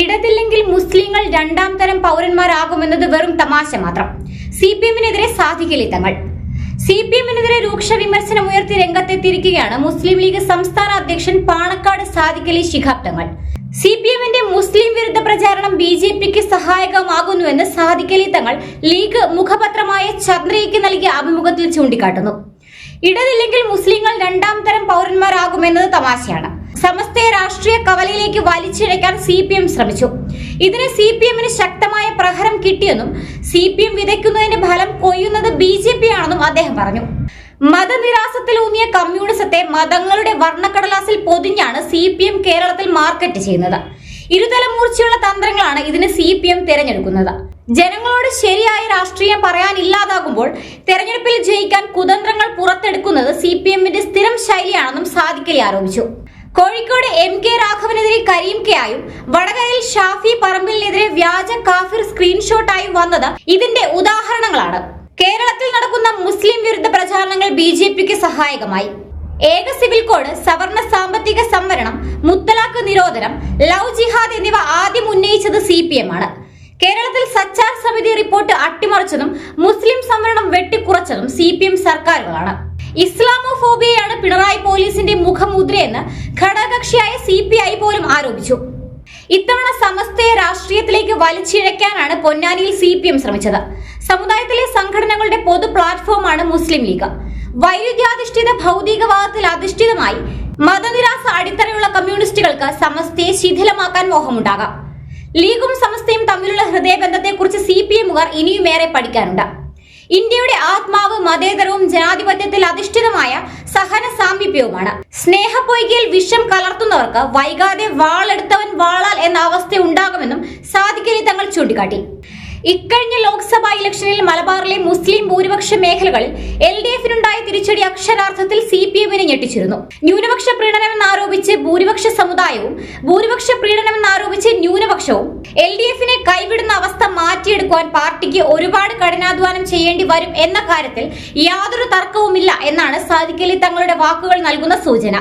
ഇടതില്ലെങ്കിൽ മുസ്ലിങ്ങൾ രണ്ടാം തരം പൗരന്മാരാകുമെന്നത് വെറും തമാശ മാത്രം. സി പി എമ്മിനെതിരെ സാധിക്കില്ല തങ്ങൾ? സി പി എമ്മിനെതിരെ രൂക്ഷ വിമർശനം ഉയർത്തി രംഗത്തെത്തിയിരിക്കുകയാണ് മുസ്ലിം ലീഗ് സംസ്ഥാന അധ്യക്ഷൻ പാണക്കാട് സാദിഖലി ശിഹാബ് തങ്ങൾ. സി പി എമ്മിന്റെ മുസ്ലിം വിരുദ്ധ പ്രചാരണം ബി ജെ പിക്ക് സഹായകമാകുന്നുവെന്ന് സാദിഖലി തങ്ങൾ ലീഗ് മുഖപത്രമായ ചന്ദ്രയ്ക്ക് നൽകിയ അഭിമുഖത്തിൽ ചൂണ്ടിക്കാട്ടുന്നു. ഇടതില്ലെങ്കിൽ മുസ്ലിങ്ങൾ രണ്ടാം തരം പൗരന്മാരാകുമെന്നത് തമാശയാണ്. സമസ്തയെ രാഷ്ട്രീയ കവലയിലേക്ക് വലിച്ചിഴയ്ക്കാൻ സി പി എം ശ്രമിച്ചു. ഇതിന് സി പി എമ്മിന് ശക്തമായ പ്രഹരം കിട്ടിയെന്നും സി പി എം വിതയ്ക്കുന്നതിന്റെ ഫലം കൊയ്യുന്നത് ബി ജെ പി ആണെന്നും അദ്ദേഹം പറഞ്ഞു. മതനിരാസത്തിലൂന്നിയ കമ്മ്യൂണിസത്തെ മതങ്ങളുടെ വർണക്കടലാസിൽ പൊതിഞ്ഞാണ് സി പി എം കേരളത്തിൽ മാർക്കറ്റ് ചെയ്യുന്നത്. ഇരുതലമൂർച്ചയുള്ള തന്ത്രങ്ങളാണ് ഇതിന് സി പി എം തിരഞ്ഞെടുക്കുന്നത്. ജനങ്ങളോട് ശരിയായ രാഷ്ട്രീയം പറയാനില്ലാതാകുമ്പോൾ തെരഞ്ഞെടുപ്പിൽ ജയിക്കാൻ കുതന്ത്രങ്ങൾ പുറത്തെടുക്കുന്നത് സി പി എമ്മിന്റെ സ്ഥിരം ശൈലിയാണെന്നും സാദിക്കലി ആരോപിച്ചു. കോഴിക്കോട് എം കെ രാഘവനെതിരെ കരീം കെ ആയും വടകരയിൽ ഷാഫി പറമ്പിലിനെതിരെ വ്യാജ കാഫിർ സ്ക്രീൻഷോട്ടായും വന്നത് ഇതിന്റെ ഉദാഹരണങ്ങളാണ്. കേരളത്തിൽ നടക്കുന്ന മുസ്ലിം വിരുദ്ധ പ്രചാരണങ്ങൾ ബി ജെ പിക്ക് സഹായകമായി. ഏക സിവിൽ കോഡ് സവർണ സാമ്പത്തിക സംവരണം മുത്തലാഖ് നിരോധനം ലവ് ജിഹാദ് എന്നിവ ആദ്യം ഉന്നയിച്ചത് സി പി എം ആണ്. കേരളത്തിൽ സച്ചാർ സമിതി റിപ്പോർട്ട് അട്ടിമറിച്ചതും മുസ്ലിം സംവരണം വെട്ടിക്കുറച്ചതും സി പി എം സർക്കാരുകളാണ്. ഇസ്ലാമോഫോബിയയാണ് പിണറായി പോലീസിന്റെ മുഖമുദ്രയെന്ന് ഘടകകക്ഷിയായ സി പി ഐ പോലും ആരോപിച്ചു. ഇത്തവണ സമസ്തയെ രാഷ്ട്രീയത്തിലേക്ക് വലിച്ചിഴക്കാനാണ് പൊന്നാനിയിൽ സി പി എം ശ്രമിച്ചത്. സമുദായത്തിലെ സംഘടനകളുടെ പൊതു പ്ലാറ്റ്ഫോമാണ് മുസ്ലിം ലീഗ്. വൈരുദ്ധ്യാധിഷ്ഠിത ഭൗതികവാദത്തിൽ അധിഷ്ഠിതമായി മതനിരാസ അടിത്തറയുള്ള കമ്മ്യൂണിസ്റ്റുകൾക്ക് സമസ്തയെ ശിഥിലമാക്കാൻ മോഹമുണ്ടാകാം. ലീഗും സമസ്തയും തമ്മിലുള്ള ഹൃദയബന്ധത്തെക്കുറിച്ച് സി പി എമ്മുകാർ ഇനിയുമേറെ പഠിക്കാനുണ്ട്. ഇന്ത്യയുടെ ആത്മാവ് മതേതരവും ജനാധിപത്യത്തിൽ അധിഷ്ഠിതമായ സഹന സാമീപ്യവുമാണ്. സ്നേഹപ്പൊയ്കയിൽ വിഷം കലർത്തുന്നവർക്ക് വൈകാതെ വാളെടുത്തവൻ വാളാൽ എന്ന അവസ്ഥ ഉണ്ടാകുമെന്നും സാധിക്കലി തങ്ങൾ ചൂണ്ടിക്കാട്ടി. ഇക്കഴിഞ്ഞ ലോക്സഭാ ഇലക്ഷനിൽ മലബാറിലെ മുസ്ലിം ഭൂരിപക്ഷ മേഖലകളിൽ എൽ ഡി എഫിനുണ്ടായ തിരിച്ചടി അക്ഷരാർത്ഥത്തിൽ സി പി എമ്മിനെ ഞെട്ടിച്ചിരുന്നു. ന്യൂനപക്ഷ പ്രീണനമെന്നാരോപിച്ച് ഭൂരിപക്ഷ സമുദായവും ഭൂരിപക്ഷ പ്രീണനമെന്നാരോപിച്ച് ന്യൂനപക്ഷവും എൽ ഡി എഫിനെ കൈവിടുന്ന അവസ്ഥ മാറ്റിയെടുക്കുവാൻ പാർട്ടിക്ക് ഒരുപാട് കഠിനാധ്വാനം ചെയ്യേണ്ടി വരും എന്ന കാര്യത്തിൽ യാതൊരു തർക്കവുമില്ല എന്നാണ് സാദിഖലി തങ്ങളുടെ വാക്കുകൾ നൽകുന്ന സൂചന.